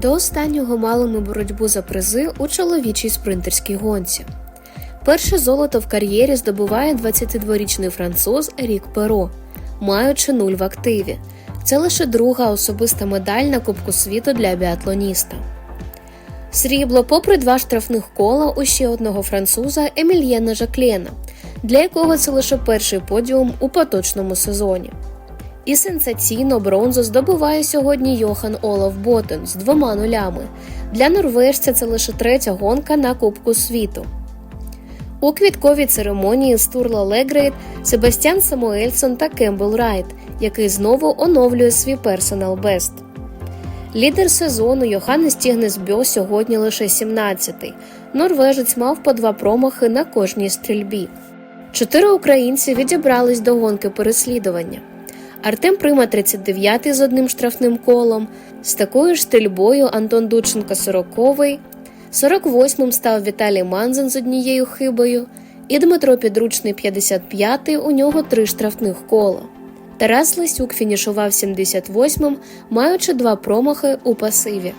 До останнього мали ми боротьбу за призи у чоловічій спринтерській гонці. Перше золото в кар'єрі здобуває 22-річний француз Рік Перо, маючи нуль в активі. Це лише друга особиста медаль на Кубку світу для біатлоніста. Срібло, попри два штрафних кола у ще одного француза Емільєна Жаклєна, для якого це лише перший подіум у поточному сезоні. І сенсаційно бронзу здобуває сьогодні Йохан Олаф Ботен з двома нулями. Для норвежця це лише третя гонка на Кубку світу. У квітковій церемонії з Турла Легрейд Себастьян Самуельсон та Кембл Райт, який знову оновлює свій персонал бест. Лідер сезону Йоханнес Тігнес Бьо сьогодні лише 17-й. Норвежець мав по два промахи на кожній стрільбі. Чотири українці відібрались до гонки переслідування. Артем Прима 39-й з одним штрафним колом, з такою ж стрільбою Антон Дученко 40-й, 48-м став Віталій Манзен з однією хибою, і Дмитро Підручний 55-й, у нього три штрафних кола. Тарас Лисюк фінішував 78-м, маючи два промахи у пасиві.